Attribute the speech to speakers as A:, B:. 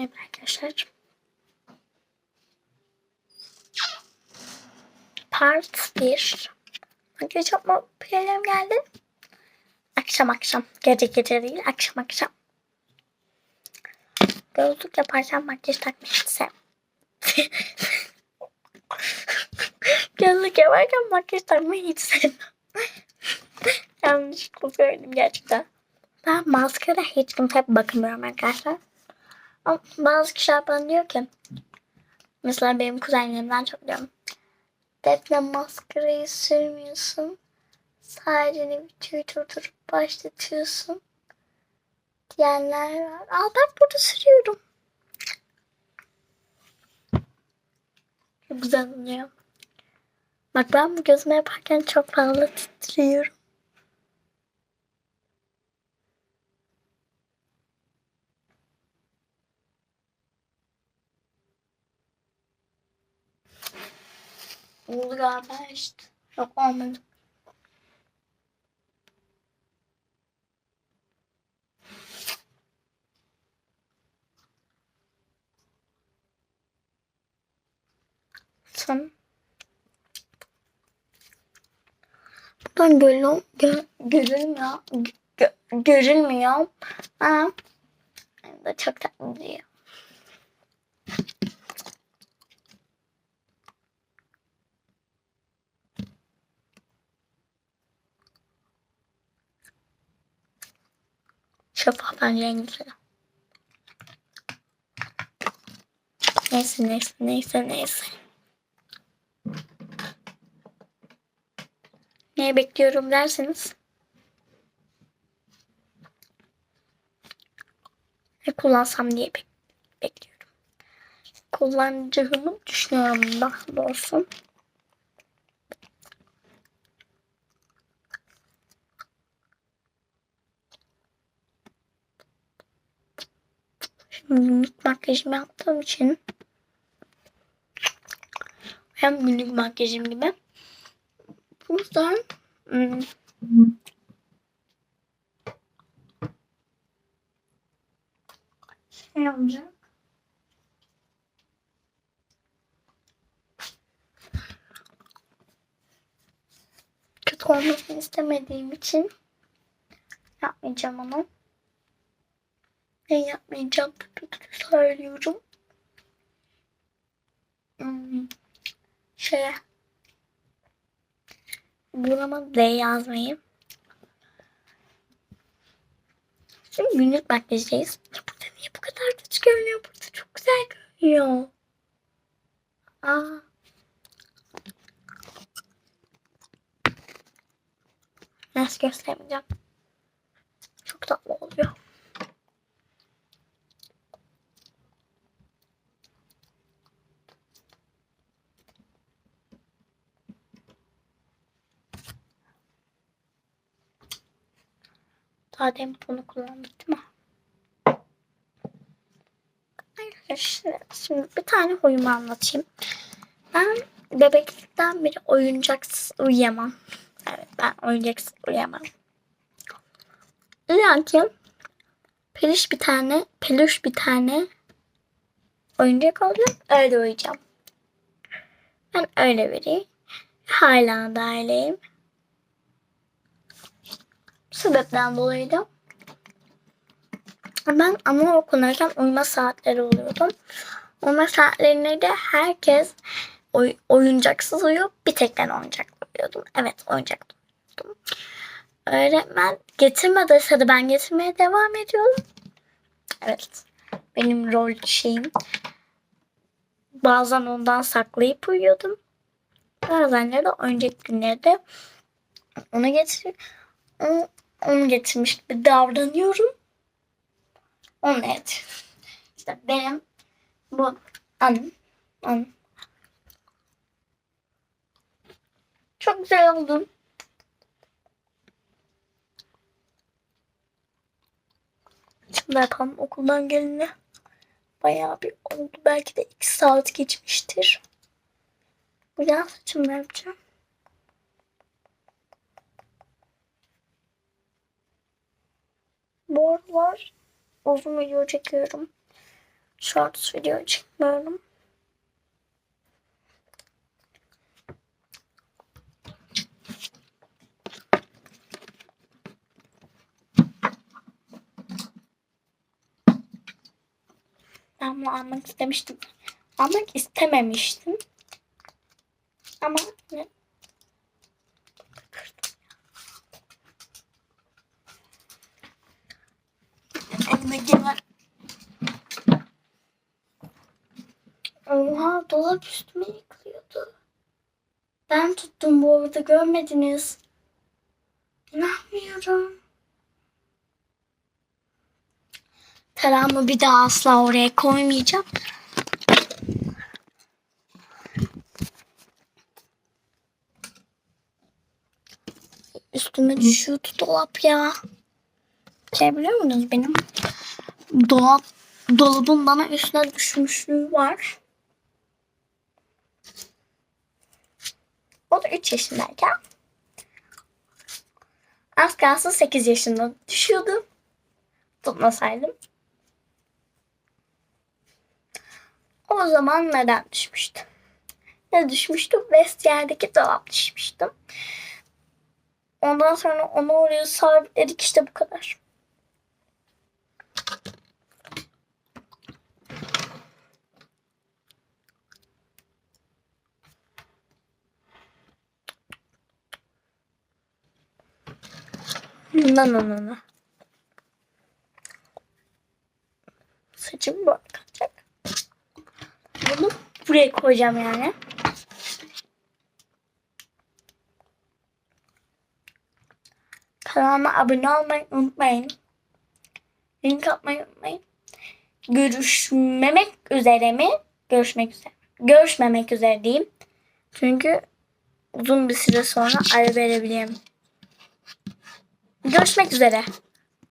A: Merhaba arkadaşlar. Part 1. Makyaj yapma planım geldi. Akşam akşam. Gece gece değil akşam akşam. Gözlük yaparken makyaj sevmem. Gözlük yaparken makyaj takmayı hiç sevmem. Yanlışlıkla söyledim gerçekten. Ben maskara hiç kimse bakmıyorum arkadaşlar. Ama bazı kişiler bana diyor ki mesela benim kuzenlerimden çok diyorum. Defne maskarayı sürmüyorsun. Sadece bir tüy durdurup başlatıyorsun. Diyenler var. Al ben burada sürüyorum. Çok güzel oluyor. Bak ben bu gözüme yaparken çok fazla titriyorum. Oldu galiba işte. Yok olmadı. Son. Buradan görülüyor, gö, görülmüyor. Gö, görülmüyor. Ama da çok tatlı diyor. Şeffaf güzeli. Neyse neyse neyse neyse. Neyi bekliyorum derseniz. Ne kullansam diye bek bekliyorum. Kullanacağımı düşünüyorum daha doğrusu. Günlük makyajımı yaptığım için hem günlük makyajım gibi bu yüzden hmm, şey olacak. Kötü olmasını istemediğim için yapmayacağım onu. Ne yapmayacağım söylüyorum. Hmm, şeye burama D yazmayı. Şimdi günlük makyajdayız. Burada niye bu kadar kötü görünüyor? Burada çok güzel görünüyor. Aa. Nasıl göstermeyeceğim. Çok tatlı demin bunu kullandık değil mi? Arkadaşlar şimdi bir tane huyumu anlatayım. Ben bebeklikten beri oyuncaksız uyuyamam. Evet ben oyuncaksız uyuyamam. Lakin peluş bir tane, peluş bir tane oyuncak olacak. Öyle uyuyacağım. Ben öyle vereyim. Hala da öyleyim. Sebepten dolayı da ben anaokulundayken uyuma saatleri oluyordum. Uyuma saatlerinde de herkes oy, oyuncaksız uyuyor. Bir tek ben oyuncakla uyuyordum. Evet oyuncakla uyuyordum. Öğretmen getirme dese de ben getirmeye devam ediyorum. Evet. Benim rol şeyim. Bazen ondan saklayıp uyuyordum. Bazen de oyuncak günlerde onu getirip onu, getirmiş gibi davranıyorum. Onu evet. İşte benim bu anım. anım. Çok güzel oldu. Şimdi yapalım okuldan gelince. Bayağı bir oldu. Belki de iki saat geçmiştir. Güzel saçımı yapacağım. Bu aralar uzun video çekiyorum. shorts video çekmiyorum. Ben bunu almak istemiştim. Almak istememiştim. Ama ne? Oha dolap üstüme yıkılıyordu. Ben tuttum bu arada görmediniz. İnanmıyorum. Tarağımı bir daha asla oraya koymayacağım. Üstüme düşüyordu dolap ya. Şey biliyor musunuz benim? Dolap, dolabın bana üstüne düşmüşlüğü var. O da 3 yaşındayken. Az kalsın 8 yaşında düşüyordu. Tutmasaydım. O zaman neden düşmüştü? Ne düşmüştü? Vestiyerdeki dolap düşmüştü. Ondan sonra onu oraya sabitledik işte bu kadar. No no no. Saçım böyle kalacak. Bunu buraya koyacağım yani. Kanalıma abone olmayı unutmayın. Link atmayı unutmayın. Görüşmemek üzere mi? Görüşmek üzere. Görüşmemek üzere diyeyim. Çünkü uzun bir süre sonra ara verebilirim. Görüşmek üzere.